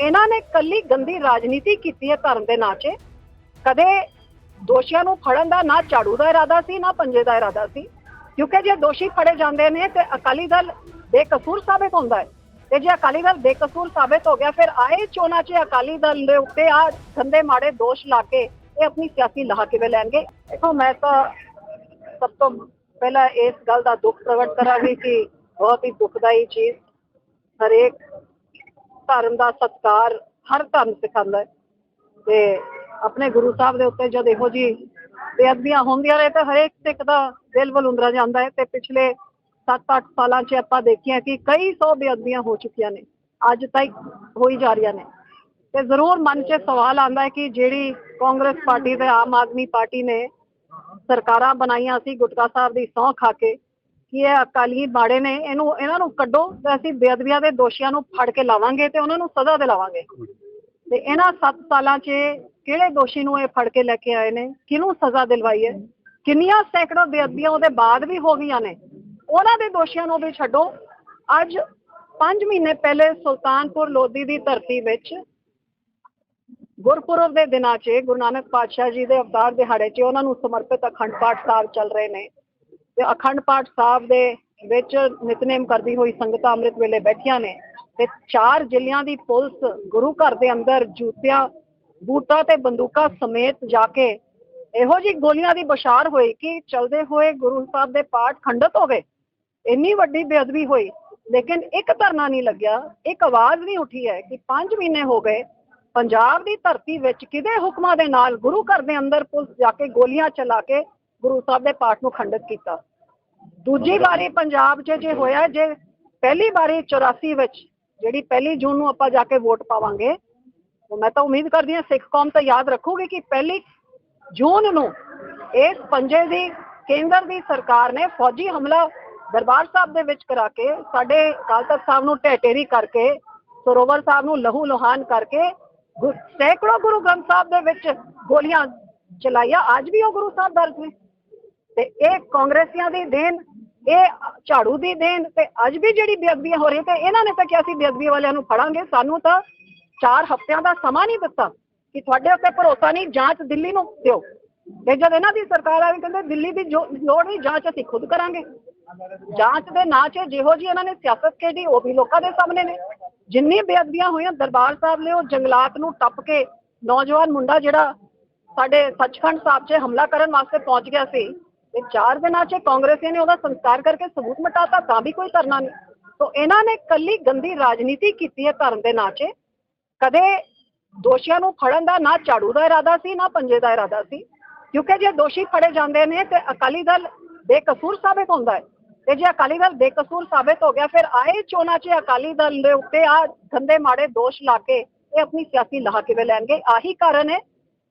ਇਹਨਾਂ ਨੇ ਕੱਲੀ ਗੰਦੀ ਰਾਜਨੀਤੀ ਕੀਤੀ ਹੈ ਧਰਮ ਦੇ ਨਾਂ 'ਚ ਕਦੇ ਦੋਸ਼ੀਆਂ ਨੂੰ ਫੜਨ ਦਾ ਨਾ ਝਾੜੂ ਦਾ ਇਰਾਦਾ ਸੀ, ਨਾ ਪੰਜੇ ਦਾ ਇਰਾਦਾ ਸੀ। ਕਿਉਂਕਿ ਜੇ ਦੋਸ਼ੀ ਫੜੇ ਜਾਂਦੇ ਨੇ ਤੇ ਅਕਾਲੀ ਦਲ ਬੇਕਸੂਰ ਸਾਬਿਤ ਹੁੰਦਾ ਹੈ। ਤੇ ਜੇ ਅਕਾਲੀ ਦਲ ਬੇਕਸੂਰ ਸਾਬਿਤ ਹੋ ਗਿਆ, ਫਿਰ ਆਏ ਚੋਣਾਂ 'ਚ ਅਕਾਲੀ ਦਲ ਦੇ ਉੱਤੇ ਆ ਗੰਦੇ ਮਾੜੇ ਦੋਸ਼ ਲਾ ਕੇ ਇਹ ਆਪਣੀ ਸਿਆਸੀ ਲਾਹ ਕਿਵੇਂ ਲੈਣਗੇ? ਦੇਖੋ, ਮੈਂ ਤਾਂ ਸਭ ਤੋਂ ਪਹਿਲਾਂ ਇਸ ਗੱਲ ਦਾ ਦੁੱਖ ਪ੍ਰਗਟ ਕਰਾਂਗੀ ਕਿ ਬਹੁਤ ਹੀ ਦੁਖਦਾਈ ਚੀਜ਼ ਹਰੇਕ ਧਰਮ ਦਾ ਸਤਕਾਰ ਹਰ ਧਰਮ ਸਿਖਾਉਂਦਾ ਹੈ। ਤੇ ਆਪਣੇ ਗੁਰੂ ਸਾਹਿਬ ਦੇ ਉੱਤੇ ਜਦ ਇਹੋ ਜੀ ਬੇਅਦਬੀਆਂ ਹੁੰਦੀਆਂ ਨੇ, ਤਾਂ ਹਰੇਕ ਸਿੱਖ ਦਾ ਦਿਲ ਬਲੁੰਦਰਾ ਜਾਂਦਾ ਹੈ। ਤੇ ਪਿਛਲੇ 7-8 ਸਾਲਾਂ 'ਚ ਆਪਾਂ ਦੇਖਿਆ ਕਿ ਕਈ ਸੌ ਬੇਅਦਬੀਆਂ ਹੋ ਚੁੱਕੀਆਂ ਨੇ। ਅੱਜ ਤੱਕ ਹੋਈ ਜਾ ਰਹੀਆਂ ਨੇ। ਤੇ ਜ਼ਰੂਰ ਮਨ 'ਚ ਸਵਾਲ ਆਉਂਦਾ ਹੈ ਕਿ ਜਿਹੜੀ ਕਾਂਗਰਸ ਪਾਰਟੀ ਤੇ ਆਮ ਆਦਮੀ ਪਾਰਟੀ ਨੇ ਸਰਕਾਰਾਂ ਬਣਾਈਆਂ ਸੀ, ਗੁਟਕਾ ਸਾਹਿਬ ਦੀ ਸਹੁੰ ਖਾ ਕੇ ਕਿ ਇਹ ਅਕਾਲੀ ਬਾੜੇ ਨੇ, ਇਹਨੂੰ, ਇਹਨਾਂ ਨੂੰ ਕੱਢੋ ਤੇ ਅਸੀਂ ਬੇਅਦਬੀਆਂ ਦੇ ਦੋਸ਼ੀਆਂ ਨੂੰ ਫੜ ਕੇ ਲਾਵਾਂਗੇ ਤੇ ਉਹਨਾਂ ਨੂੰ ਸਜ਼ਾ ਦਿਲਾਵਾਂਗੇ ਤੇ ਇਹਨਾਂ 7 ਸਾਲਾਂ 'ਚ ਕਿਹੜੇ ਦੋਸ਼ੀ ਨੂੰ ਇਹ ਫੜ ਕੇ ਲੈ ਕੇ ਆਏ ਨੇ? ਕਿਹਨੂੰ ਸਜ਼ਾ ਦਿਲਵਾਈ ਹੈ? ਕਿੰਨੀਆਂ ਸੈਂਕੜੋ ਬੇਅਦਬੀਆਂ ਉਹਦੇ ਬਾਅਦ ਵੀ ਹੋ ਗਈਆਂ ਨੇ? ਉਹਨਾਂ ਦੇ ਦੋਸ਼ੀਆਂ ਨੂੰ ਵੀ ਛੱਡੋ। ਅੱਜ 5 ਮਹੀਨੇ ਪਹਿਲੇ ਸੁਲਤਾਨਪੁਰ ਲੋਧੀ ਦੀ ਧਰਤੀ ਵਿੱਚ ਗੁਰਪੁਰਬ ਦੇ ਦਿਨਾਂ 'ਚ ਗੁਰੂ ਨਾਨਕ ਪਾਤਸ਼ਾਹ ਜੀ ਦੇ ਅਵਤਾਰ ਦਿਹਾੜੇ 'ਚ ਉਹਨਾਂ ਨੂੰ ਸਮਰਪਿਤ ਅਖੰਡ ਪਾਠ ਸਾਹਿਬ ਚੱਲ ਰਹੇ ਨੇ। ਤੇ ਅਖੰਡ ਪਾਠ ਸਾਹਿਬ ਦੇ ਵਿੱਚ ਨਿਤਨੇਮ ਕਰਦੀ ਹੋਈ ਸੰਗਤਾਂ ਅੰਮ੍ਰਿਤ ਵੇਲੇ ਬੈਠੀਆਂ ਨੇ ਤੇ ਚਾਰ ਜ਼ਿਲ੍ਹਿਆਂ ਦੀ ਪੁਲਿਸ ਗੁਰੂ ਘਰ ਦੇ ਅੰਦਰ ਜੂਤਿਆਂ, ਬੂਟਾਂ ਤੇ ਬੰਦੂਕਾਂ ਸਮੇਤ ਜਾ ਕੇ ਇਹੋ ਜੀ ਗੋਲੀਆਂ ਦੀ ਬਸ਼ਾਰ ਹੋਈ ਕਿ ਚਲਦੇ ਹੋਏ ਗੁਰੂ ਸਾਹਿਬ ਦੇ ਪਾਠ ਖੰਡਿਤ ਹੋ ਗਏ। ਇੰਨੀ ਵੱਡੀ ਬੇਅਦਬੀ ਹੋਈ, ਲੇਕਿਨ ਇੱਕ ਧਰਨਾ ਨਹੀਂ ਲੱਗਿਆ, ਇੱਕ ਆਵਾਜ਼ ਨਹੀਂ ਉੱਠੀ ਹੈ ਕਿ 5 ਮਹੀਨੇ ਹੋ ਗਏ, ਪੰਜਾਬ ਦੀ ਧਰਤੀ ਵਿੱਚ ਕਿਹਦੇ ਹੁਕਮਾਂ ਦੇ ਨਾਲ ਗੁਰੂ ਘਰ ਦੇ ਅੰਦਰ ਪੁਲਿਸ ਜਾ ਕੇ ਗੋਲੀਆਂ ਚਲਾ ਕੇ ਗੁਰੂ ਸਾਹਿਬ ਦੇ ਪਾਠ ਨੂੰ ਖੰਡਿਤ ਕੀਤਾ। ਦੂਜੀ ਵਾਰੀ ਪੰਜਾਬ 'ਚ ਜੇ ਹੋਇਆ, ਜੇ ਪਹਿਲੀ ਵਾਰੀ 84 ਵਿੱਚ ਜਿਹੜੀ ਪਹਿਲੀ ਜੂਨ ਨੂੰ ਆਪਾਂ ਜਾ ਕੇ ਵੋਟ ਪਾਵਾਂਗੇ, ਤਾਂ ਮੈਂ ਤਾਂ ਉਮੀਦ ਕਰਦੀ ਹਾਂ ਸਿੱਖ ਕੌਮ ਤਾਂ ਯਾਦ ਰੱਖੂਗੀ ਕਿ ਪਹਿਲੀ ਜੂਨ ਨੂੰ ਇਸ ਪੰਜੇ ਦੀ ਕੇਂਦਰ ਦੀ ਸਰਕਾਰ ਨੇ ਫੌਜੀ ਹਮਲਾ ਦਰਬਾਰ ਸਾਹਿਬ ਦੇ ਵਿੱਚ ਕਰਾ ਕੇ, ਸਾਡੇ ਅਕਾਲ ਤਖਤ ਸਾਹਿਬ ਨੂੰ ਢਹਿ ਕਰਕੇ, ਸਰੋਵਰ ਸਾਹਿਬ ਨੂੰ ਲਹੂ ਲੋਹਾਨ ਕਰਕੇ ਸੈਂਕੜੋ ਗੁਰੂ ਗ੍ਰੰਥ ਸਾਹਿਬ ਦੇ ਵਿੱਚ ਗੋਲੀਆਂ ਚਲਾਈਆਂ। ਅੱਜ ਵੀ ਉਹ ਗੁਰੂ ਸਾਹਿਬ ਦਰਜ ਨੇ। ਤੇ ਇਹ ਕਾਂਗਰਸੀਆਂ ਦੀ ਦੇਣ, ਇਹ ਝਾੜੂ ਦੀ ਦੇਣ ਤੇ ਅੱਜ ਵੀ ਜਿਹੜੀ ਬੇਅਦਬੀਆਂ ਹੋ ਰਹੀਆਂ ਤੇ ਇਹਨਾਂ ਨੇ ਤਾਂ ਕਿਹਾ ਸੀ ਬੇਅਦਬੀ ਵਾਲਿਆਂ ਨੂੰ ਫੜਾਂਗੇ। ਸਾਨੂੰ ਤਾਂ 4 ਹਫ਼ਤਿਆਂ ਦਾ ਸਮਾਂ ਨਹੀਂ ਦਿੱਤਾ ਕਿ ਤੁਹਾਡੇ ਉੱਤੇ ਭਰੋਸਾ ਨਹੀਂ, ਜਾਂਚ ਦਿੱਲੀ ਨੂੰ ਦਿਓ। ਤੇ ਜਦ ਇਹਨਾਂ ਦੀ ਸਰਕਾਰ ਆਈ, ਕਹਿੰਦੇ ਦਿੱਲੀ ਦੀ ਜੋ- ਲੋੜ ਨਹੀਂ, ਜਾਂਚ ਅਸੀਂ ਖੁਦ ਕਰਾਂਗੇ। ਜਾਂਚ ਦੇ ਨਾਂ 'ਚ ਜਿਹੋ ਜੀ ਇਹਨਾਂ ਨੇ ਸਿਆਸਤ ਖੇਡੀ, ਉਹ ਵੀ ਲੋਕਾਂ ਦੇ ਸਾਹਮਣੇ ਨੇ। ਜਿੰਨੀ ਬੇਅਦਬੀਆਂ ਹੋਈਆਂ, ਦਰਬਾਰ ਸਾਹਿਬ ਨੇ ਉਹ ਜੰਗਲਾਤ ਨੂੰ ਟੱਪ ਕੇ ਨੌਜਵਾਨ ਮੁੰਡਾ ਜਿਹੜਾ ਸਾਡੇ ਸੱਚਖੰਡ ਸਾਹਿਬ 'ਚ ਹਮਲਾ ਕਰਨ ਵਾਸਤੇ ਪਹੁੰਚ ਗਿਆ ਸੀ ਤੇ ਚਾਰ ਦਿਨਾਂ 'ਚ ਕਾਂਗਰਸੀਆਂ ਨੇ ਉਹਦਾ ਸੰਸਕਾਰ ਕਰਕੇ ਸਬੂਤ ਮਿਟਾਤਾ, ਤਾਂ ਵੀ ਕੋਈ ਧਰਨਾ ਨਹੀਂ। ਸੋ ਇਹਨਾਂ ਨੇ ਕੱਲੀ ਗੰਦੀ ਰਾਜਨੀਤੀ ਕੀਤੀ ਹੈ ਧਰਮ ਦੇ ਨਾਂ 'ਚ। ਕਦੇ ਦੋਸ਼ੀਆਂ ਨੂੰ ਫੜਨ ਦਾ ਨਾ ਝਾੜੂ ਦਾ ਇਰਾਦਾ ਸੀ, ਨਾ ਪੰਜੇ ਦਾ ਇਰਾਦਾ ਸੀ। ਕਿਉਂਕਿ ਜੇ ਦੋਸ਼ੀ ਫੜੇ ਜਾਂਦੇ ਨੇ, ਤੇ ਅਕਾਲੀ ਦਲ ਬੇਕਸੂਰ ਸਾਬਿਤ ਹੁੰਦਾ ਹੈ। ਤੇ ਜੇ ਅਕਾਲੀ ਦਲ ਬੇਕਸੂਰ ਸਾਬਿਤ ਹੋ ਗਿਆ, ਫਿਰ ਆਏ ਚੋਣਾਂ 'ਚ ਅਕਾਲੀ ਦਲ ਦੇ ਉੱਤੇ ਆ ਗੰਦੇ ਮਾੜੇ ਦੋਸ਼ ਲਾ ਕੇ ਇਹ ਆਪਣੀ ਸਿਆਸੀ ਲਾਹ ਕਿਵੇਂ ਲੈਣਗੇ? ਆਹੀ ਕਾਰਨ ਹੈ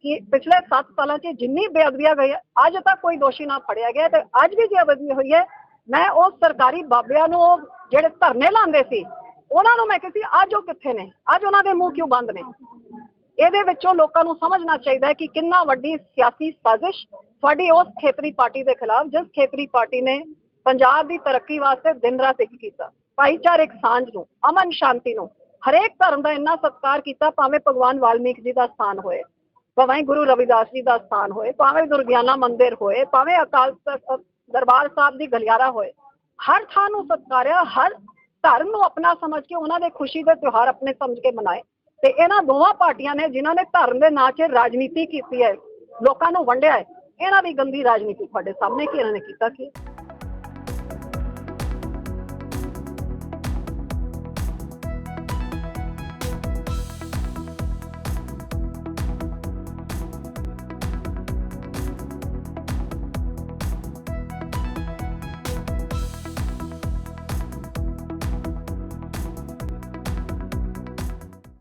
ਕਿ ਪਿਛਲੇ 7 ਸਾਲਾਂ 'ਚ ਜਿੰਨੀ ਬੇਅਦਬੀਆਂ ਗਈ, ਅੱਜ ਤੱਕ ਕੋਈ ਦੋਸ਼ੀ ਨਾ ਫੜਿਆ ਗਿਆ ਤੇ ਅੱਜ ਵੀ ਜੇ ਬੇਅਦਬੀ ਹੋਈ ਹੈ, ਮੈਂ ਉਹ ਸਰਕਾਰੀ ਬਾਬਿਆਂ ਨੂੰ ਉਹ ਜਿਹੜੇ ਧਰਨੇ ਲਾਉਂਦੇ ਸੀ, ਉਹਨਾਂ ਨੂੰ ਮੈਂ ਕਹਿੰਦੀ ਅੱਜ ਉਹ ਕਿੱਥੇ ਨੇ? ਅੱਜ ਉਹਨਾਂ ਦੇ ਮੂੰਹ ਕਿਉਂ ਬੰਦ ਨੇ? ਇਹਦੇ ਵਿੱਚੋਂ ਲੋਕਾਂ ਨੂੰ ਸਮਝਣਾ ਚਾਹੀਦਾ ਹੈ ਕਿ ਕਿੰਨਾ ਵੱਡੀ ਸਿਆਸੀ ਸਾਜ਼ਿਸ਼ ਤੁਹਾਡੀ ਉਸ ਖੇਤਰੀ ਪਾਰਟੀ ਦੇ ਖਿਲਾਫ, ਜਿਸ ਖੇਤਰੀ ਪਾਰਟੀ ਨੇ ਪੰਜਾਬ ਦੀ ਤਰੱਕੀ ਵਾਸਤੇ ਦਿਨ ਰਾਤ ਇੱਕ ਕੀਤਾ ਭਾਈਚਾਰਕ ਸਾਂਝ ਨੂੰ, ਅਮਨ ਸ਼ਾਂਤੀ ਨੂੰ, ਹਰੇਕ ਧਰਮ ਦਾ ਇੰਨਾ ਸਤਿਕਾਰ ਕੀਤਾ, ਭਾਵੇਂ ਭਗਵਾਨ ਵਾਲਮੀਕ ਜੀ ਦਾ ਸਥਾਨ ਹੋਏ। ਭਾਵੇਂ ਗੁਰੂ ਰਵਿਦਾਸ ਜੀ ਦਾ ਸਥਾਨ ਹੋਏ, ਭਾਵੇਂ ਦੁਰਗਿਆਨਾ ਮੰਦਿਰ ਹੋਏ, ਭਾਵੇਂ ਅਕਾਲ ਦਰਬਾਰ ਸਾਹਿਬ ਦੀ ਗਲਿਆਰਾ ਹੋਏ, ਹਰ ਥਾਂ ਨੂੰ ਸਤਿਕਾਰਿਆ, ਹਰ ਧਰਮ ਨੂੰ ਆਪਣਾ ਸਮਝ ਕੇ ਉਹਨਾਂ ਦੇ ਖੁਸ਼ੀ ਦੇ ਤਿਉਹਾਰ ਆਪਣੇ ਸਮਝ ਕੇ ਮਨਾਏ। ਤੇ ਇਹਨਾਂ ਦੋਵਾਂ ਪਾਰਟੀਆਂ ਨੇ ਜਿਨ੍ਹਾਂ ਨੇ ਧਰਮ ਦੇ ਨਾਂ 'ਚ ਰਾਜਨੀਤੀ ਕੀਤੀ ਹੈ, ਲੋਕਾਂ ਨੂੰ ਵੰਡਿਆ ਹੈ, ਇਹਨਾਂ ਦੀ ਗੰਦੀ ਰਾਜਨੀਤੀ ਤੁਹਾਡੇ ਸਾਹਮਣੇ ਕੀ ਇਹਨਾਂ ਨੇ ਕੀਤਾ ਕੀ